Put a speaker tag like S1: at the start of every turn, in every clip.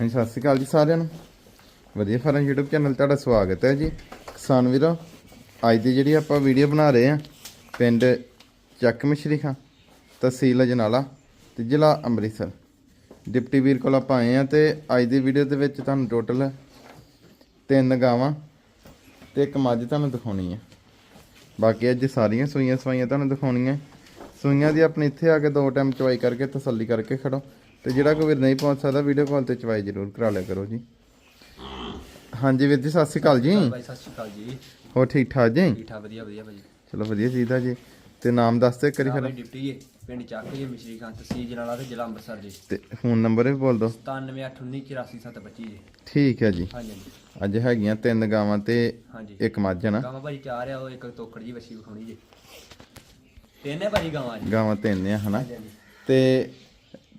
S1: ਹਾਂਜੀ, ਸਤਿ ਸ਼੍ਰੀ ਅਕਾਲ ਜੀ ਸਾਰਿਆਂ ਨੂੰ। ਵਧੀਆ ਫਾਰਮ YouTube ਚੈਨਲ ਤੁਹਾਡਾ ਸਵਾਗਤ ਹੈ ਜੀ। ਕਿਸਾਨ ਵੀਰੋ, ਅੱਜ ਦੀ ਜਿਹੜੀ ਆਪਾਂ ਵੀਡੀਓ ਬਣਾ ਰਹੇ ਆ ਪਿੰਡ ਚੱਕ ਮਿਸ਼ਰੀ ਖਾਂ, ਤਹਿਸੀਲ ਅਜਨਾਲਾ ਤੇ ਜ਼ਿਲ੍ਹਾ ਅੰਮ੍ਰਿਤਸਰ। ਡਿਪਟੀ ਵੀਰ ਕੋਲ ਆਪਾਂ ਆਏ ਆ ਤੇ ਅੱਜ ਦੀ ਵੀਡੀਓ ਦੇ ਵਿੱਚ ਤੁਹਾਨੂੰ ਟੋਟਲ ਤਿੰਨ ਗਾਵਾਂ ਤੇ ਇੱਕ ਮੱਝ ਤੁਹਾਨੂੰ ਦਿਖਾਉਣੀ ਹੈ। ਬਾਕੀ ਅੱਜ ਸਾਰੀਆਂ ਸੂਈਆਂ ਸਵਾਈਆਂ ਤੁਹਾਨੂੰ ਦਿਖਾਉਣੀਆਂ। ਸੂਈਆਂ ਦੀ ਆਪਣੀ ਇੱਥੇ ਆ ਕੇ ਦੋ ਟਾਈਮ ਚਵਾਈ ਕਰਕੇ ਤਸੱਲੀ ਕਰਕੇ ਖੜੋ। ਤੇ ਜਿਹੜਾ ਕੋਈ ਵੀਰ ਨਹੀਂ ਪਹੁੰਚ ਸਕਦਾ ਵੀਡੀਓ ਕਾਲ ਤੇ ਚਵਾਈ ਜ਼ਰੂਰ ਕਰਾ ਲਿਆ ਕਰੋ ਜੀ। ਹਾਂਜੀ ਵੀਰ ਜੀ ਸਤਿ ਸ਼੍ਰੀ ਅਕਾਲ ਜੀ।
S2: ਭਾਈ ਸਤਿ ਸ਼੍ਰੀ ਅਕਾਲ ਜੀ।
S1: ਹੋਰ ਠੀਕ ਠਾਕ ਜੀ?
S2: ਠੀਕ ਠਾਕ ਵਧੀਆ ਵਧੀਆ ਭਾਈ
S1: ਚਲੋ ਵਧੀਆ ਚਾਹੀਦਾ ਜੀ। ਤੇ ਨਾਮ ਦੱਸ ਤੇ ਕਰੀ ਫਿਰ।
S2: ਡਿਪਟੀ ਜੀ ਪਿੰਡ ਚੱਕ ਜੀ ਮਿਸ਼ਰੀ ਖਾਨ ਤਹਿਸੀਲ ਜਲਾਲਾ ਤੇ ਜ਼ਿਲ੍ਹਾ ਅੰਮ੍ਰਿਤਸਰ ਜੀ।
S1: ਤੇ ਫੋਨ ਨੰਬਰ ਵੀ ਬੋਲ ਦਿਓ।
S2: 9781984725 ਜੀ।
S1: ਠੀਕ ਹੈ ਜੀ।
S2: ਹਾਂਜੀ
S1: ਅੱਜ ਹੈਗੀਆਂ ਤਿੰਨ ਗਾਵਾਂ ਤੇ ਇੱਕ ਮੱਝ ਨਾ।
S2: ਗਾਵਾਂ ਭਾਈ ਚਾਰ ਆ ਉਹ ਇੱਕ ਤੋਕੜ ਜੀ ਵਸੀ ਵਿਖਾਉਣੀ ਜੀ। ਤਿੰਨ ਭਾਜੀ ਗਾਵਾਂ ਜੀ
S1: ਗਾਵਾਂ ਤਿੰਨ ਆ ਹਨਾ? ਤੇ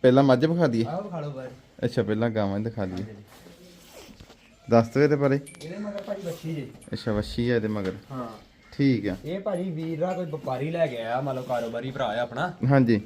S1: ਪਹਿਲਾਂ ਮੱਝ ਵਿਖਾ ਦਈਏ?
S2: ਆਹ ਵਿਖਾ ਲਓ ਭਾਈ
S1: ਅੱਛਾ ਪਹਿਲਾਂ ਗਾਵਾਂ ਹੀ ਦਿਖਾ ਦਈਏ। ਦੱਸ ਦੋ ਇਹਦੇ ਬਾਰੇ।
S2: ਇਹਦੇ ਮਗਰ ਭਾਜੀ ਬੱਚੀ ਜੀ।
S1: ਅੱਛਾ ਵੱਛੀ ਹੈ ਇਹਦੇ ਮਗਰ।
S2: ਹਾਂ।
S1: ਠੀਕ ਆ।
S2: ਇਹ ਭਾਜੀ ਵੀਰਾ ਕੋਈ ਵਪਾਰੀ ਲੈ ਕੇ ਆਇਆ ਮੰਨ ਲਓ ਕਾਰੋਬਾਰੀ ਭਰਾ ਆ ਆਪਣਾ।
S1: ਹਾਂਜੀ।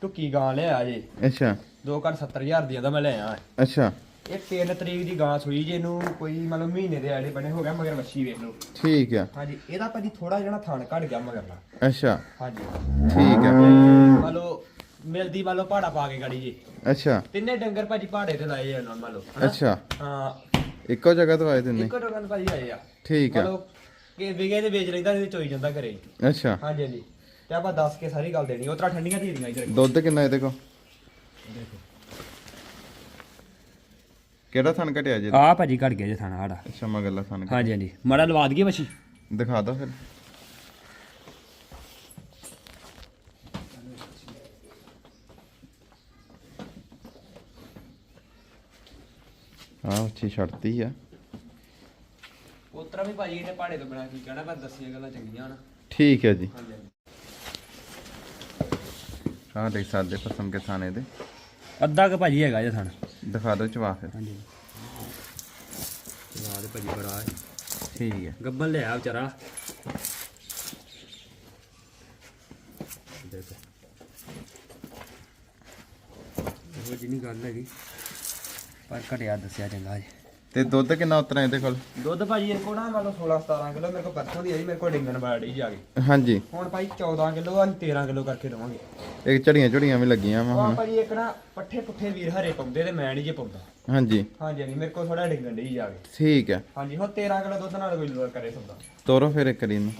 S2: ਟੁੱਕੀ ਗਾਂ ਲਿਆ ਜੀ।
S1: ਅੱਛਾ।
S2: ਦੋ ਘੱਟ 70000 ਦੀ ਦਾ ਮੈਂ ਲੈ ਆਇਆ।
S1: ਅੱਛਾ।
S2: ਇਹ 3 ਤਰੀਕ ਦੀ ਗਾਂ ਸੂਈ ਜੀ ਇਹਨੂੰ ਕੋਈ ਮੰਨ ਲਓ ਮਹੀਨੇ ਦੇ ਆਲੇ ਬਣੇ ਹੋ ਗਿਆ ਮਗਰ ਵੱਛੀ ਵੇਖ ਲਓ।
S1: ਠੀਕ ਆ।
S2: ਹਾਂਜੀ ਇਹਦਾ ਭਾਜੀ ਥੋੜਾ ਜਿਹਾ ਨਾ ਥਣ ਘਟ ਗਿਆ ਮਗਰਲਾ।
S1: ਅੱਛਾ।
S2: ਹਾਂਜੀ।
S1: ਠੀਕ ਆ।
S2: ਮੰਨ ਲਓ ਮਿਲਦੀ ਲਓ ਪਹਾੜਾ ਪਾ ਕੇ ਗਾੜੀ ਜੀ।
S1: ਅੱਛਾ।
S2: ਤਿੰਨੇ ਡੰਗਰ ਭਾਜੀ ਪਹਾੜੇ ਤੇ ਲਾਏ ਆ ਮੰਨ ਲਓ ਹਨਾ?
S1: ਅੱਛਾ।
S2: ਹਾਂ।
S1: ਇੱਕੋ ਜਗ੍ਹਾ ਤੋਂ ਆਏ ਤਿੰਨੇ?
S2: ਇੱਕੋ ਡੰਗਰ ਭਾਜੀ ਆਏ ਆ।
S1: ਠੀਕ ਆ।
S2: ਲਓ ਕਿ ਵਿਗੇ ਦੇ ਵੇਚ ਲੈਂਦਾ ਤੇ ਚੋਈ ਜਾਂਦਾ ਘਰੇ। ਹੀ।
S1: ਅੱਛਾ।
S2: ਹਾਂਜੀ ਹਾਂਜੀ। ਤੇ ਆਪਾਂ ਦੱਸ ਕੇ ਸਾਰੀ ਗੱਲ ਦੇਣੀ ਉਤਰਾ ਠੰਡੀਆਂ ਧੀਰੀਆਂ ਇਧਰ।
S1: ਦੁੱਧ ਕਿੰਨਾ ਇਹਦੇ ਕੋ ਕਿਹੜਾ ਥਣ ਘਟਿਆ ਜੀ?
S2: ਆ ਭਾਜੀ ਘਟ ਗਿਆ ਜੇ ਥਾਣਾ ਸਾਡਾ
S1: ਅੱਛਾ ਮਗਰਲਾ ਥਣ ਘਟਿਆ।
S2: ਹਾਂਜੀ ਹਾਂਜੀ। ਮੜਾ ਲਵਾ ਦਈਏ ਬੱਚੀ
S1: ਦਿਖਾ ਦੋ ਫਿਰ। ਆਹ ਉੱਚੀ ਛੱਡਤੀ ਆ।
S2: ਉਤਰਾ ਵੀ ਭਾਜੀ ਇਹਨੇ ਪਹਾੜੇ ਤੋਂ ਬਣਾ ਕੀ ਕਹਿਣਾ ਪਰ ਦੱਸੀਆਂ ਗੱਲਾਂ ਚੰਗੀਆਂ ਹਨ
S1: ਠੀਕ ਹੈ ਜੀ।
S2: ਹਾਂਜੀ ਹਾਂਜੀ।
S1: ਆਹ ਦੇਖ ਸਕਦੇ ਕੇ ਥਾਣੇ ਦੇ।
S2: ਅੱਧਾ ਕ ਭਾਜੀ ਹੈਗਾ ਜੇ ਥਾਣਾ।
S1: ਦਿਖਾ ਦਿਓ ਚਵਾ ਫਿਰ।
S2: ਹਾਂਜੀ। ਚਲਾ ਦੇ ਭਾਜੀ ਬੜਾ ਹੈ।
S1: ਠੀਕ ਹੈ।
S2: ਗੱਬਨ ਲਿਆ ਵਿਚਾਰਾ। ਦੇਖੋ। ਉਹ ਜਿੰਨੀ ਗੱਲ ਹੈਗੀ। ਪਰ ਘਟਿਆ ਦੱਸਿਆ ਚੰਗਾ ਜੀ।
S1: ਤੇ ਦੁੱਧ ਕਿੰਨਾ ਉਤਰਾ ਇਹਦੇ ਕੋਲ?
S2: ਦੁੱਧ ਭਾਜੀ ਇਹ ਕੋ ਨਾ ਮੰਨ ਲਓ 16 17 ਕਿਲੋ ਮੇਰੇ ਕੋਲ ਪਰਸੋਂ ਦੀ ਆਈ ਮੇਰੇ ਕੋਲ ਡਿੰਗਣ ਵਾੜੀ ਜਾ ਕੇ
S1: ਹਾਂਜੀ।
S2: ਹੁਣ ਭਾਈ 14 ਕਿਲੋ ਅਸੀਂ 13 ਕਿਲੋ ਕਰਕੇ ਦਵਾਂਗੇ।
S1: ਇੱਕ ਝੜੀਆਂ ਝੜੀਆਂ ਵੀ ਲੱਗੀਆਂ ਵਾ ਹੁਣ।
S2: ਭਾਜੀ ਇੱਕ ਨਾ ਪੱਠੇ ਪੁੱਠੇ ਵੀਰ ਹਰੇ ਪਾਉਂਦੇ ਤੇ ਮੈਂ ਨਹੀਂ ਜੇ ਪਾਉਂਦਾ।
S1: ਹਾਂਜੀ।
S2: ਹਾਂਜੀ ਹਾਂਜੀ ਮੇਰੇ ਕੋਲ ਥੋੜਾ ਡਿੰਗਣ ਡਈ ਜਾ ਕੇ
S1: ਠੀਕ ਹੈ।
S2: ਹਾਂਜੀ ਹੁਣ 13 ਕਿਲੋ ਦੁੱਧ ਨਾਲ ਕੋਈ ਲੋੜ ਕਰੇ ਸੌਦਾ।
S1: ਤੋਰੋ ਫਿਰ ਇੱਕ ਵਾਰੀ ਨੂੰ।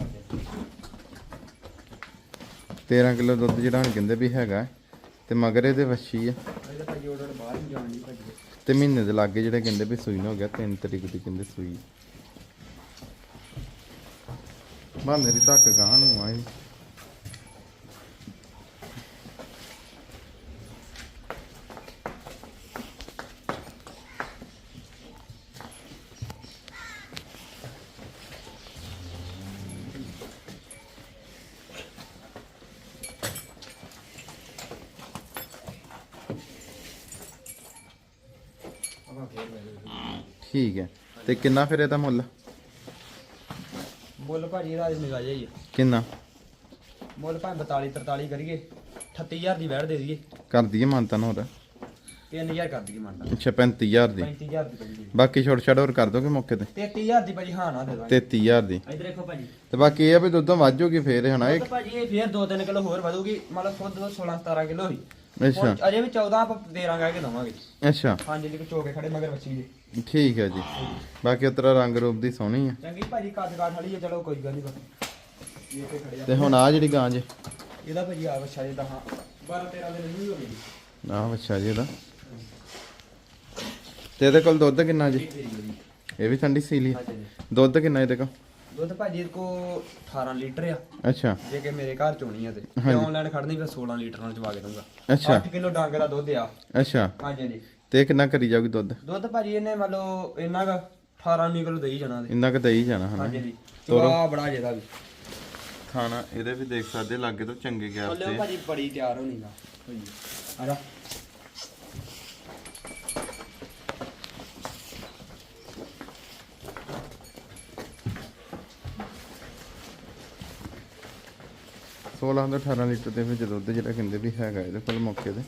S1: 13 ਕਿਲੋ ਦੁੱਧ ਜਿਹੜਾ ਹੁਣ ਕਹਿੰਦੇ ਵੀ ਹੈਗਾ ਤੇ ਮਗਰ ਇਹਦੇ ਵੱਛੀ ਆ।
S2: ਇਹਦੇ ਭਾਜੀ ਉਹਦੇ ਬਾਹਰ ਨਹੀਂ ਜਾਣ ਦੀ ਭਾਜੀ।
S1: ਤੇ ਮਹੀਨੇ ਦੇ ਲਾਗੇ ਜਿਹੜੇ ਕਹਿੰਦੇ ਵੀ ਸੂਈ ਨਾ ਹੋ ਗਿਆ 3 ਤਰੀਕ ਦੀ ਕਹਿੰਦੇ ਸੂਈ। ਬਾਨੇ ਦੀ ਧੱਕ ਗਾਂ ਨੂੰ ਆਈ
S2: ਆਪਾਂ ਫੇਰ ਲੈ ਲਈਏ।
S1: ਠੀਕ ਹੈ। ਤੇ ਕਿੰਨਾ ਫਿਰ ਇਹਦਾ ਮੁੱਲ?
S2: ਮੁੱਲ ਭਾਜੀ ਇਹਦਾ ਨਿਗਾ ਜਾਈ
S1: ਕਿੰਨਾ?
S2: ਮੁੱਲ ਭਾਵੇਂ 42 43 ਕਰੀਏ 38000 ਦੀ ਵੈੜ ਦੇ ਦਈਏ।
S1: ਕਰ ਦਈਏ ਮਾਨਤਨ ਹੋਰ।
S2: 3000 ਕਰ ਦਈਏ ਮੰਨਦਾ
S1: ਅੱਛਾ 35000 ਦੀ।
S2: 35000 ਦੀ ਭਾਜੀ
S1: ਬਾਕੀ ਛੋਟ ਛੜ ਹੋਰ ਕਰ ਦੋਗੇ ਮੌਕੇ ਤੇ?
S2: 33000 ਦੀ ਭਾਜੀ ਹਾਂ ਨਾ ਦੇ ਦਾਂਗੇ।
S1: 33000 ਦੀ।
S2: ਇਧਰ ਦੇਖੋ ਭਾਜੀ।
S1: ਤੇ ਬਾਕੀ ਇਹ ਆ ਵੀ ਦੁੱਧੋਂ ਵੱਧ ਜੂਗੀ ਫੇਰ ਹਨਾ ਇਹ
S2: ਭਾਜੀ ਇਹ ਫੇਰ 2-3 ਕਿਲੋ ਹੋਰ ਵਧੂਗੀ। ਮਤਲਬ ਖੁਦ 16 17 ਕਿਲੋ ਹੋਈ।
S1: ਅੱਛਾ।
S2: ਹੁਣ ਅਜੇ ਵੀ 14 ਆਪਾਂ 13 ਕਹਿ ਕੇ ਦਵਾਂਗੇ
S1: ਅੱਛਾ।
S2: ਹਾਂਜੀ ਜੀ ਚੋਕੇ ਖੜੇ ਮਗਰ ਬੱਚੀ ਜੀ
S1: ਠੀਕ ਹੈ ਜੀ। ਬਾਕੀ ਉਤਰਾ ਰੰਗ ਰੂਪ ਦੀ ਸੋਹਣੀ ਆ।
S2: ਚੰਗੀ ਭਾਜੀ ਕੱਦ ਕਾਠ ਵਾਲੀ ਹੈ ਚਲੋ ਕੋਈ ਗੱਲ ਨਹੀਂ ਬਸ ਇਹ ਤੇ ਖੜੇ ਆ
S1: ਤੇ ਹੁਣ ਆ ਜਿਹੜੀ ਗਾਂ ਜੇ।
S2: ਇਹਦਾ ਭਾਜੀ ਆ ਵਛਾ ਜੀ ਹਾਂ 12 13 ਦਿਨ ਨਹੀਂ ਹੋ ਗਈ
S1: ਆਹ ਅੱਛਾ ਜੀ ਇਹਦਾ। ਤੇ ਇਹਦੇ ਕੋਲ ਦੁੱਧ ਕਿੰਨਾ ਜੀ। ਇਹ ਵੀ ਠੰਡੀ ਸੀਲੀ ਆ। ਦੁੱਧ ਕਿੰਨਾ ਇਹਦੇ ਕੋਲ?
S2: ਦੁੱਧ ਭਾਜੀ ਕੋ 18 ਲੀਟਰ ਆ।
S1: ਅੱਛਾ।
S2: ਜੇ ਕਿ ਮੇਰੇ ਘਰ ਚੋਣੀ ਆ ਤੇ।
S1: ਹਾਂਜੀ।
S2: ਆਨਲਾਈਨ ਖੜਨੀ ਫਿਰ 16 ਲੀਟਰ ਨਾਲ ਚਵਾ ਕੇ ਦਊਂਗਾ।
S1: ਅੱਛਾ।
S2: 8 ਕਿਲੋ ਡੰਗ ਦਾ ਦੁੱਧ ਆ।
S1: ਅੱਛਾ।
S2: ਹਾਂਜੀ ਹਾਂਜੀ।
S1: ਤੇ ਕਿੰਨਾ ਕਰੀ ਜਾਊਗੀ ਦੁੱਧ?
S2: ਦੁੱਧ ਭਾਜੀ ਇਹਨੇ ਮੰਨ ਲਓ ਇੰਨਾ ਕ 18 19 ਕਿਲੋ ਦੇਈ ਜਾਣਾ ਦੇ
S1: ਇੰਨਾ ਕੁ ਦੇਈ ਜਾਣਾ ਹਨਾ?
S2: ਹਾਂਜੀ ਜੀ
S1: ਤੋਰੋ।
S2: ਬੜਾ ਜਿਹਦਾ ਵੀ।
S1: ਖਾਣਾ ਇਹਦੇ ਵੀ ਦੇਖ ਸਕਦੇ ਲਾਗੇ ਤੋਂ ਚੰਗੇ
S2: ਥੱਲੇ
S1: ਤੇ।
S2: ਭਾਜੀ ਬੜੀ ਤਿਆਰ ਹੋਣੀ ਨਾ ਹੋਈ ਆ ਜਾ।
S1: 1618 ਲੀਟਰ ਦੇ ਵਿੱਚ ਦੁੱਧ ਜਿਹੜਾ ਕਹਿੰਦੇ ਵੀ ਹੈਗਾ ਇਹਦੇ ਕੋਲ ਮੌਕੇ ਤੇ।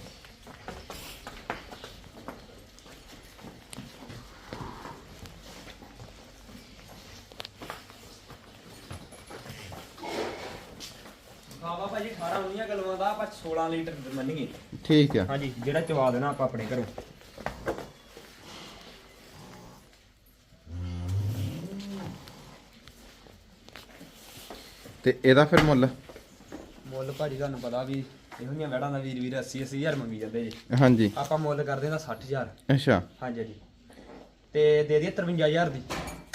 S2: ਆਪਾਂ 16 ਲੀਟਰ ਮੰਨੀਏ।
S1: ਠੀਕ ਆ।
S2: ਹਾਂਜੀ ਜਿਹੜਾ ਚਵਾ ਦੇਣਾ ਆਪਾਂ ਆਪਣੇ ਘਰੋਂ।
S1: ਤੇ ਇਹਦਾ ਫਿਰ ਮੁੱਲ?
S2: ਮੁੱਲ ਭਾਜੀ ਤੁਹਾਨੂੰ ਪਤਾ ਵੀ ਇਹੋ ਜਿਹੀਆਂ ਵੈੜਾਂ ਦਾ ਵੀਰ ਵੀਰ 80 80000 ਮੰਗੀ ਜਾਂਦੇ ਜੀ।
S1: ਹਾਂਜੀ।
S2: ਆਪਾਂ ਮੁੱਲ ਕਰਦੇ ਦਾ 60000
S1: ਅੱਛਾ।
S2: ਹਾਂਜੀ ਜੀ ਤੇ ਦੇ ਦਈਏ 53000 ਦੀ।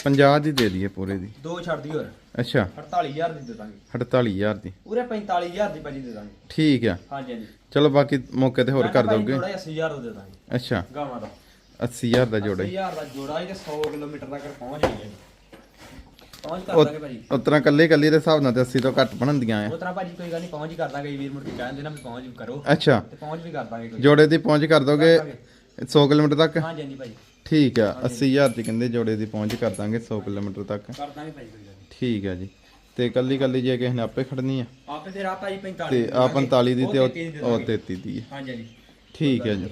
S1: 50 ਦੀ ਦੇ ਦਈਏ ਪੂਰੇ ਦੀ।
S2: ਦੋ ਛੱਡ ਦੀ ਹੋਰ।
S1: ਅੱਛਾ।
S2: 48000 ਦੀ ਦੇ ਦਾਂਗੇ।
S1: 48000 ਦੀ।
S2: ਪੂਰੇ 45000 ਦੀ ਭਾਜੀ ਦੇ ਦਾਂਗੇ।
S1: ਠੀਕ ਆ।
S2: ਹਾਂਜੀ ਹਾਂਜੀ।
S1: ਚਲੋ ਬਾਕੀ ਮੌਕੇ ਤੇ ਹੋਰ ਕਰ ਦੋਗੇ।
S2: ਥੋੜਾ 80000 ਦਾ ਦੇ ਦਾਂਗੇ।
S1: ਅੱਛਾ।
S2: ਗਾਵਾਂ ਦਾ।
S1: 80000 ਦਾ ਜੋੜਾ ਹੀ।
S2: 80000 ਦਾ ਜੋੜਾ ਹੀ ਤੇ 100 ਕਿਲੋਮੀਟਰ ਤੱਕ ਪਹੁੰਚ ਜਾਈਏ। ਪਹੁੰਚ ਕਰ ਦਾਂਗੇ ਭਾਜੀ।
S1: ਉਤਰਾ ਕੱਲੇ ਕੱਲੇ ਦੇ ਹਿਸਾਬ ਨਾਲ ਤੇ 80 ਤੋਂ ਘੱਟ ਬਣਦੀਆਂ ਆ।
S2: ਉਹ ਤਰ੍ਹਾਂ ਭਾਜੀ ਕੋਈ ਗੱਲ ਨਹੀਂ ਪਹੁੰਚ ਹੀ ਕਰ ਦਾਂਗੇ ਵੀਰ ਮੁੜ ਕੇ ਕਹਿੰਦੇ ਨਾ ਵੀ ਪਹੁੰਚ ਕਰੋ।
S1: ਅੱਛਾ।
S2: ਤੇ ਪਹੁੰਚ ਵੀ ਕਰ ਦਾਂਗੇ ਕੋਈ।
S1: ਜੋੜੇ ਦੀ ਪਹੁੰਚ ਕਰ ਦੋਗੇ 100 ਕਿਲੋਮੀਟਰ ਤੱਕ?
S2: ਹਾਂਜੀ ਹਾਂਜੀ ਭਾਜੀ।
S1: ਠੀਕ ਆ 80000 ਦੀ ਕਹਿੰਦੇ ਜੋੜੇ ਦੀ ਪਹੁੰਚ ਕਰ ਦਾਂਗੇ 100 ਕਿਲੋਮੀਟਰ ਤੱਕ।
S2: ਕਰ ਦਾਂਗੇ ਭਾਜੀ ਕੋਈ ਗੱਲ ਨਹੀਂ।
S1: ਠੀਕ ਆ ਜੀ। ਤੇ ਕੱਲੀ ਕੱਲੀ ਜੇ ਕਿਸੇ ਨੇ ਆਪੇ ਖੜਨੀ ਆ?
S2: ਆਪੇ ਫਿਰ ਆ ਭਾਜੀ 45
S1: ਤੇ ਆ 45 ਦੀ ਤੇ
S2: ਉਹ
S1: ਉਹ
S2: 33 ਦੀ ਦੇ
S1: ਉਹ
S2: ਦਾਂਗੇ।
S1: 33 ਦੀ ਹੈ
S2: ਹਾਂਜੀ ਹਾਂਜੀ।
S1: ਠੀਕ ਹੈ ਜੀ।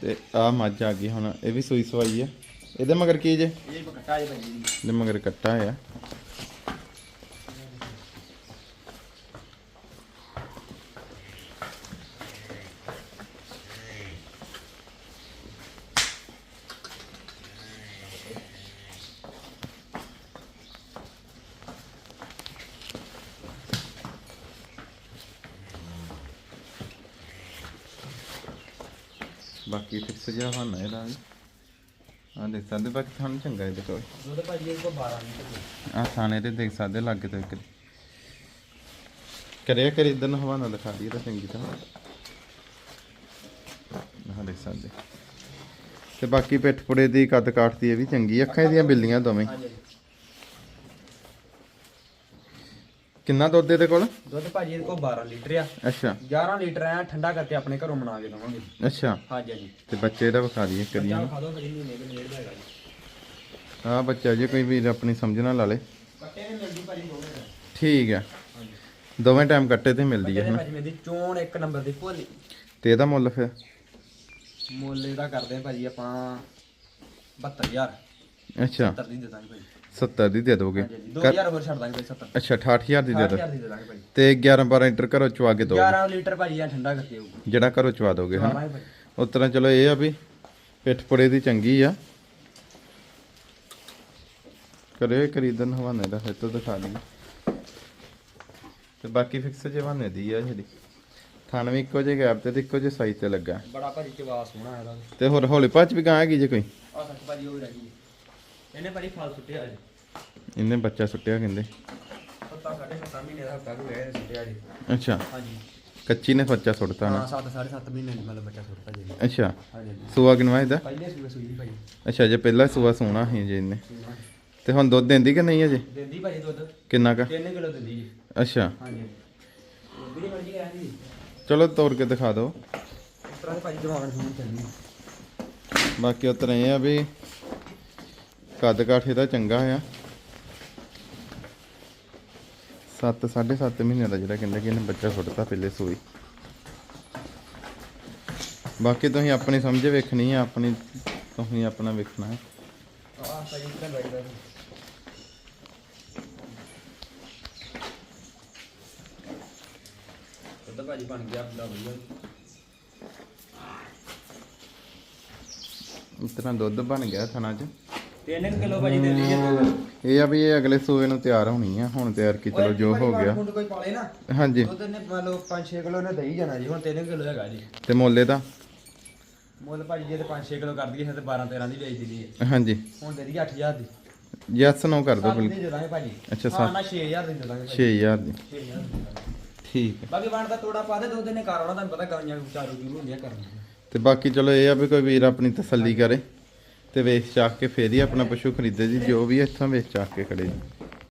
S1: ਤੇ ਆ ਮੱਝ ਆ ਗਈ ਹੁਣ ਇਹ ਵੀ ਸੂਈ ਸਵਾਈ ਆ। ਇਹਦੇ ਮਗਰ ਕੀ ਜੇ?
S2: ਇਹ ਬਕਟਾ ਜੀ ਭਾਜੀ
S1: ਇਹਦੇ ਮਗਰ ਕੱਟਾ ਆ। ਬਾਕੀ ਫਿਕਸ ਜਿਹਾ ਹੋਣਾ ਇਹਦਾ ਵੀ। ਦੇਖ ਸਕਦੇ ਬਾਕੀ ਤੁਹਾਨੂੰ ਚੰਗਾ ਇਹਦੇ ਕੋਲ
S2: ਦੁੱਧ ਭਾਜੀ ਇਹ ਕੋ 12 ਲੀਟਰ
S1: ਆ ਥਾਣੇ ਤੇ ਦੇਖ ਸਕਦੇ ਲੱਗੇ ਤੇ ਕਰੀ ਕਰਿਆ ਕਰੀ ਇਧਰ ਨੂੰ ਹਵਾਨਾ ਦਿਖਾ ਦਈਏ ਤਾਂ ਚੰਗੀ ਤਰ੍ਹਾਂ। ਆਹ ਦੇਖ ਸਕਦੇ ਤੇ ਬਾਕੀ ਪਿੱਠ ਪੁੜੇ ਦੀ ਕੱਦ ਕਾਠ ਦੀ ਇਹ ਵੀ ਚੰਗੀ ਅੱਖਾਂ ਇਹਦੀਆਂ ਬਿੱਲੀਆਂ ਦੋਵੇਂ
S2: ਹਾਂਜੀ
S1: ਕਿੰਨਾ ਦੁੱਧ ਇਹਦੇ ਕੋਲ?
S2: ਦੁੱਧ ਭਾਜੀ ਇਹ ਕੋ 12 ਲੀਟਰ ਆ।
S1: ਅੱਛਾ।
S2: 11 ਲੀਟਰ ਆ ਠੰਡਾ ਕਰਕੇ ਆਪਣੇ ਘਰੋਂ ਬਣਾ ਕੇ ਦਵਾਂਗੇ।
S1: ਅੱਛਾ।
S2: ਹਾਂਜੀ ਹਾਂਜੀ।
S1: ਤੇ ਬੱਚੇ ਇਹਦਾ ਵਿਖਾ ਦਈਏ ਕਰੀਆਂ
S2: ਖਾ ਦੋ ਭਾਜੀ ਮਹੀਨੇ ਦੇ ਨੇੜੇ ਦਾ ਹੈਗਾ ਜੀ।
S1: ਆ ਬੱਚਾ ਜੇ ਕੋਈ ਵੀਰ ਆਪਣੀ ਸਮਝ ਨਾ ਲਾ ਲੇ।
S2: ਕੱਟੇ ਨੇ ਮਿਲਦੀ ਭਾਜੀ ਦੋਵੇਂ ਦਾ
S1: ਠੀਕ ਆ। ਦੋਵੇਂ ਟਾਈਮ ਕੱਟੇ ਤੇ ਮਿਲਦੀ ਹੈ
S2: ਨੇ ਭਾਜੀ ਮਿਲਦੀ ਚੋਣ ਇੱਕ ਨੰਬਰ ਦੀ ਭੋਲੀ।
S1: ਤੇ ਇਹਦਾ ਮੁੱਲ ਫਿਰ?
S2: ਮੁੱਲ ਇਹਦਾ ਕਰਦੇ ਆ ਭਾਜੀ ਆਪਾਂ 72000
S1: ਅੱਛਾ।
S2: 70 ਦੀ ਦੇ ਦਾਂਗੇ ਭਾਜੀ
S1: 70 ਦੀ ਦੇ ਦੋਗੇ।
S2: ਹਾਂਜੀ ਹਾਂਜੀ 2000 ਹੋਰ ਛੱਡ ਦਾਂਗੇ ਭਾਜੀ 70
S1: ਅੱਛਾ 68000 ਦੀ ਦੇ ਦੋ।
S2: 8000 ਦੀ ਦੇ ਦਾਂਗੇ ਭਾਜੀ
S1: ਤੇ 11 12 ਲੀਟਰ ਘਰੋਂ ਚਵਾ ਕੇ ਦੋ
S2: 11 ਲੀਟਰ ਭਾਜੀ ਆ ਠੰਡਾ ਕਰਕੇ ਆਊਗਾ।
S1: ਜਿਹੜਾ ਘਰੋਂ ਚਵਾ ਦੋਗੇ
S2: ਹਾਂ
S1: ਉਸ ਤਰ੍ਹਾਂ ਚਲੋ ਇਹ ਆ ਵੀ ਪਿੱਠ ਪੁੜੇ ਦੀ ਚੰਗੀ ਆ। ਇਹ ਖਰੀਦਣ ਹਵਾਨੇ ਦਾ ਫਿਰ ਤੋਂ ਦਿਖਾ ਲਈ ਤੇ ਬਾਕੀ ਫਿਕਸ ਜਵਾਨੇ ਦੀ ਆ ਜਿਹੜੀ। ਥਣ ਵੀ ਇੱਕੋ ਜਿਹੇ ਗੈਪ ਤੇ ਤੇ ਇੱਕੋ ਜਿਹੇ ਸਾਈਜ਼ ਤੇ ਲੱਗਾ।
S2: ਬੜਾ ਭਾਜੀ ਚਵਾ ਸੋਹਣਾ ਇਹਦਾ।
S1: ਤੇ ਹੋਰ ਹੌਲੀ ਪੱਚ ਵੀ ਗਾਂ ਹੈਗੀ ਜੇ ਕੋਈ।
S2: ਆ ਸੱਚ ਭਾਜੀ ਉਹ ਰਹਿ ਗਈ। ਇਹਨੇ ਭਾਜੀ ਫਲ ਸੁੱਟਿਆ ਜੀ
S1: ਇਹਨੇ ਬੱਚਾ ਸੁੱਟਿਆ ਕਹਿੰਦੇ।
S2: ਸੱਤਾ ਸਾਢੇ ਸੱਤਾ ਮਹੀਨੇ ਦਾ ਹਫਤਾ ਹੋ ਗਿਆ ਸੁੱਟਿਆ ਜੀ
S1: ਅੱਛਾ।
S2: ਹਾਂਜੀ।
S1: ਕੱਚੀ ਨੇ ਬੱਚਾ ਸੁੱਟਤਾ ਨਾ।
S2: ਹਾਂ ਸਾਢੇ ਸੱਤ ਮਹੀਨੇ ਦੀ ਮਤਲਬ ਬੱਚਾ ਸੁੱਟਦਾ ਜੀ
S1: ਅੱਛਾ।
S2: ਹਾਂਜੀ
S1: ਸੂਆ ਕਿਨਵਾ ਇਹਦਾ?
S2: ਪਹਿਲੇ ਸੂਏ ਸੂਈ ਭਾਜੀ।
S1: ਅੱਛਾ ਜੇ ਪਹਿਲਾ ਸੂਆ ਸੋਣਾ ਸੀ ਜੇ ਇਹਨੇ। ਤੇ ਹੁਣ ਦੁੱਧ ਦਿੰਦੀ ਕਿ ਨਹੀਂ ਅਜੇ?
S2: ਦਿੰਦੀ ਭਾਜੀ ਦੁੱਧ।
S1: ਕਿੰਨਾ ਕਾ?
S2: 3 ਕਿਲੋ ਦਿੰਦੀ ਜੀ।
S1: ਅੱਛਾ।
S2: ਹਾਂਜੀ। ਵੀਡੀਓ ਮਰਜ਼ੀ ਕਰਾਂ ਜੀ।
S1: ਚਲੋ ਤੋੜ ਕੇ ਦਿਖਾ ਦਿਓ।
S2: ਇਸ ਤਰ੍ਹਾਂ ਦੇ ਭਾਜੀ ਦਿਮਾਗ ਨੂੰ ਚੱਲਦੀ
S1: ਬਾਕੀ ਉਤਰ ਆ ਵੀ ਕੱਦ ਕਾਠ ਇਹਦਾ ਚੰਗਾ ਆ। 7 7.5 ਮਹੀਨੇ ਦਾ ਜਿਹੜਾ ਕਹਿੰਦੇ ਕਿ ਇਹਨੇ ਬੱਚਾ ਸੁੱਟਤਾ ਪਹਿਲੇ ਸੂਈ। ਬਾਕੀ ਤੁਸੀਂ ਆਪਣੀ ਸਮਝ ਵੇਖਣੀ ਆ ਆਪਣੀ ਤੁਸੀਂ ਆਪਣਾ ਵੇਖਣਾ। ਹੈ
S2: ਆਹ ਭਾਜੀ ਕਿੰਨਾ ਬੈਠਦਾ ਦੁੱਧ ਭਾਜੀ ਬਣ ਗਿਆ ਬੜਾ ਵਧੀਆ।
S1: ਇਸ ਤਰ੍ਹਾਂ ਦੁੱਧ ਬਣ ਗਿਆ ਥਣਾ 'ਚ।
S2: 3 ਕਿਲੋ ਭਾਜੀ ਦੇ ਦਈਏ ਦੁੱਧ
S1: ਇਹ ਆ ਵੀ ਇਹ ਅਗਲੇ ਸੂਏ ਨੂੰ ਤਿਆਰ ਹੋਣੀ ਆ ਹੁਣ ਤਿਆਰ ਕੀ ਚਲੋ ਜੋ ਹੋ ਗਿਆ।
S2: ਕੋਈ ਪਾਲੇ ਨਾ।
S1: ਹਾਂਜੀ।
S2: ਦੁੱਧ ਨੇ ਮੰਨ ਲਓ 5-6 ਕਿਲੋ ਨੇ ਦਈ ਜਾਣਾ ਜੀ ਹੁਣ 3 ਕਿਲੋ ਹੈਗਾ ਜੀ।
S1: ਤੇ ਮੁੱਲ ਇਹਦਾ?
S2: ਮੁੱਲ ਭਾਜੀ ਜੇ ਤੇ 5-6 ਕਿਲੋ ਕਰ ਦਈਏ ਤੇ 12-13 ਦੀ ਵੇਚ ਦਈਏ
S1: ਹਾਂਜੀ।
S2: ਹੁਣ ਦੇ ਦਈਏ 8000 ਦੀ।
S1: ਯੈਸ ਨੋ ਕਰ
S2: ਸੱਤ
S1: ਬਿਲਕੁਲ।
S2: ਦੀ ਦੇ ਦਾਂਗੇ ਭਾਜੀ।
S1: ਅੱਛਾ,
S2: ਹਾਂ ਨਾ 6000 ਦੀ ਦੇ ਦਾਂਗੇ ਭਾਜੀ।
S1: 6000 ਦੀ।
S2: 6000 ਦੀ ਦੇ ਦਾਂਗੇ।
S1: ਠੀਕ ਹੈ।
S2: ਬਾਕੀ ਵੰਡ ਦਾ ਤੋੜਾ ਪਾ ਦੇ ਦੁੱਧ ਨੇ ਘਰ ਆਉਣਾ ਤੁਹਾਨੂੰ ਪਤਾ ਗਾਈਆਂ ਚਾਰੂ ਜੂ ਹੁੰਦੀਆਂ ਕਰਨੀਆਂ
S1: ਤੇ ਬਾਕੀ ਚਲੋ ਇਹ ਆ ਵੀ ਕੋਈ ਵੀਰ ਆਪਣੀ ਤਸੱਲੀ ਕਰੇ। ਤੇ ਵੇਚ ਚਾਕ ਕੇ ਫੇਰ ਹੀ ਆਪਣਾ ਪਸ਼ੂ ਖਰੀਦੇ ਜੀ, ਜੋ ਵੀ ਇੱਥੋਂ ਵੇਚ ਚਾਕ ਕੇ ਖੜੇ ਜੀ।